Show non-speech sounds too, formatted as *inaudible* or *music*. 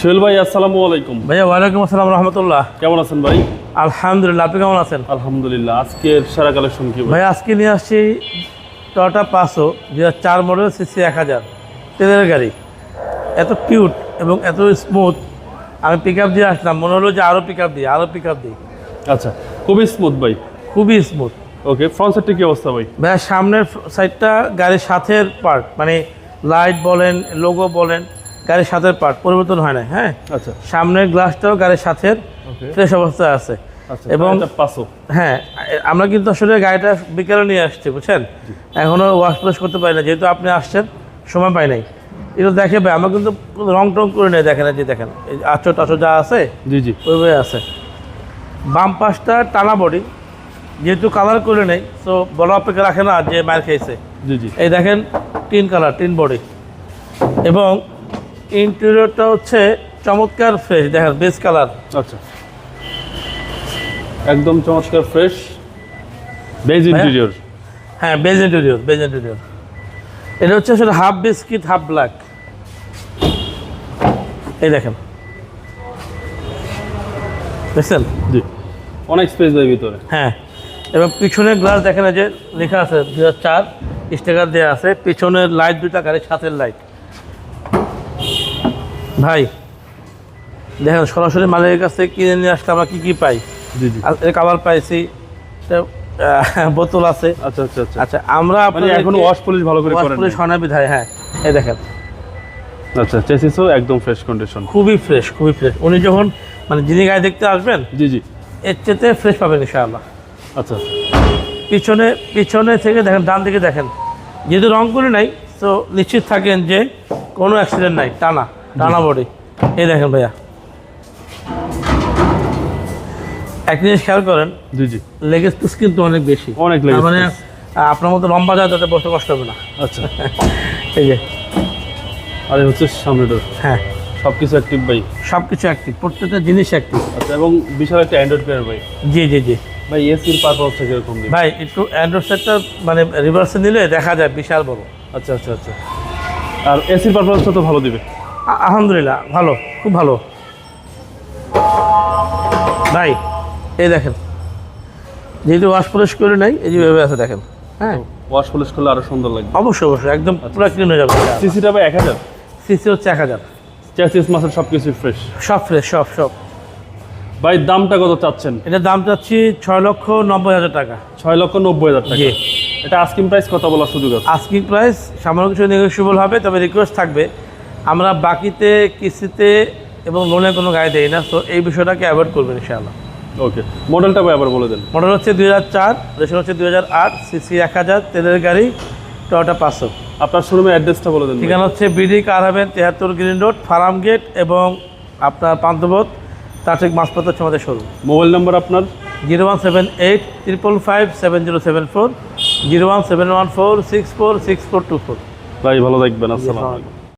সোহেল ভাই আসসালামু আলাইকুম। ভাইয়া ওয়ালাইকুম আসসালাম রহমতুল্লাহ। কেমন আছেন ভাই? আলহামদুলিল্লাহ আপনি কেমন আছেন? আলহামদুলিল্লাহ আজকের সারা কালেকশন কি ভাই? আজকে নিয়ে আসছি টয়োটা পাঁচশো দু হাজার চার মডেল সিসি এক হাজার। তেলের গাড়ি। এত কিউট এবং এত স্মুথ আমি পিক আপ দিয়ে আসলাম মনে হলো যে আরও পিক আপ দিই আরও পিক আপ দিই। আচ্ছা খুবই স্মুথ ভাই। খুবই স্মুথ ওকে ফ্রন্ট সাইডটা কি অবস্থা ভাই? ভাইয়া সামনের সাইডটা গাড়ির সাথের পার্ট মানে লাইট বলেন লোগো বলেন গাড়ির সাথের পার্ট পরিবর্তন হয় না হ্যাঁ? আচ্ছা। সামনের গ্লাসটাও গাড়ির সাথের ওকে ফ্রেশ অবস্থায় আছে। আচ্ছা এবং হ্যাঁ আমরা কিন্তু আসলে গাড়িটা বিকেলে নিয়ে আসছি বুঝছেন? এখনও ওয়াশ প্লাস করতে পারি না যেহেতু আপনি আসছেন সময় পাই নাই। এটা দেখে ভাই আমরা কিন্তু রং টং করে নেই দেখেন যে দেখেন এই আচর টাচর যা আছে জি জি। ওইভাবে আছে। বাম পাশটা টানা বডি যেহেতু কালার করে নেই তো বড় অপেক্ষা রাখে না যে মার খেয়েছে। জি জি। এই দেখেন টিন কালার টিন বডি এবং ইন্টেরিয়রটা হচ্ছে চমৎকার ফ্রেশ দেখেন বেস কালার আচ্ছা। একদম চমৎকার ফ্রেশ বেজ? ইন্টেরিয়র হ্যাঁ বেজ ইন্টেরিয়র বেজ ইন্টেরিয়র এটা হচ্ছে আসলে হাফ বিস্কিট হাফ ব্ল্যাক এই দেখেন। দেখছেন? জি। অনেক স্পেস ভাই ভিতরে। হ্যাঁ। এবং পিছনের গ্লাস দেখেন যে লেখা আছে দু হাজার চার স্টিকার দেওয়া আছে। পিছনের লাইট দুটা গাড়ির সাথের লাইট ভাই দেখেন সরাসরি মালিকের কাছ থেকে কিনে নিয়ে আসলে আমরা কী কী পাই? জি জি। আর এর কাভার পাইছি বোতল আছে। আচ্ছা আচ্ছা আচ্ছা। আচ্ছা আমরা এখন ওয়াশ পলিশ ভালো করে ওয়াশ করেন পুলিশ হয় না বিধায় হ্যাঁ এই দেখেন। আচ্ছা চেসিসও একদম ফ্রেশ কন্ডিশন খুবই ফ্রেশ খুবই ফ্রেশ উনি যখন মানে যিনি গায়ে দেখতে আসবেন জি জি। এর চেতে ফ্রেশ পাবেন ইনশাআল্লাহ। আচ্ছা পিছনে পিছনে থেকে দেখেন ডান দিকে দেখেন। যেহেতু রং করে নাই তো নিশ্চিত থাকেন যে কোনো অ্যাক্সিডেন্ট নাই টানা। টানা বডি এই দেখেন ভাইয়া। এক জিনিস খেয়াল করেন জি জি। লেগেজ পিস কিন্তু অনেক বেশি। অনেক leg মানে আপনার মতো লম্বা যায় তাতে বসতে কষ্ট হবে না। আচ্ছা। *laughs* এই যে। আর হচ্ছে সামনেটার হ্যাঁ। সব কিছু অ্যাক্টিভ ভাই। সব কিছু অ্যাক্টিভ প্রত্যেকটা জিনিস অ্যাক্টিভ আচ্ছা এবং বিশাল একটা অ্যান্ড্রয়েড প্লেয়ার ভাই। জি জি জি। ভাই এসির পারপাস থেকে এরকম ভাই একটু অ্যান্ড্রয়েড সেটটা মানে রিভার্সে নিলে দেখা যায় বিশাল বড়। আচ্ছা আচ্ছা আচ্ছা। আর এসির পারফরমেন্সটা তো ভালো দিবে। আলহামদুলিল্লাহ ভালো খুব ভালো। ভাই এই দেখেন যেহেতু ওয়াশ পলিশ করে নাই এই যে ভেবে আছে দেখেন হ্যাঁ? ওয়াশ পলিশ করলে আরও সুন্দর লাগবে। অবশ্যই অবশ্যই একদম পুরো ক্লিন হয়ে যাবে। সিসিটা ভাই এক হাজার? সিসি হচ্ছে এক হাজার। চ্যাসিস মাসেল সব কিছু ফ্রেশ সব ফ্রেশ সব সব। ভাই দামটা কত চাচ্ছেন? এটার দাম চাচ্ছি ছয় লক্ষ নব্বই হাজার টাকা। ছয় লক্ষ নব্বই হাজার টাকা। এটা আস্কিং প্রাইস কত বলার সুযোগ আছে? আস্কিং প্রাইস সামান্য কিছু নেগোসিয়েবল হবে তবে রিকোয়েস্ট থাকবে। আমরা বাকিতে কিস্তিতে এবং লোনে কোনো গাড়ি দেই না তো এই বিষয়টাকে অ্যাভয়েড করবেন ইনশাআল্লাহ। ওকে মডেলটা আবার বলে দেন। মডেল হচ্ছে দুই হাজার চার রেশন হচ্ছে দুই হাজার আট সিসি এক হাজার তেলের গাড়ি টয়োটা পাঁচশো। আপনার শোরুমের অ্যাড্রেসটা বলে দেন। ঠিকানা হচ্ছে বিডি কার হাবেন তেহাত্তর গ্রিন রোড ফার্ম গেট এবং আপনার পান্তবোধ তার ঠিক মাঝপথ হচ্ছে আমাদের শোরুম। মোবাইল নাম্বার আপনার? Zero one seven eight triple five seven zero seven four zero one seven one four six four six four two four. ভাই ভালো থাকবেন আসসালাম আসসালামু আলাইকুম।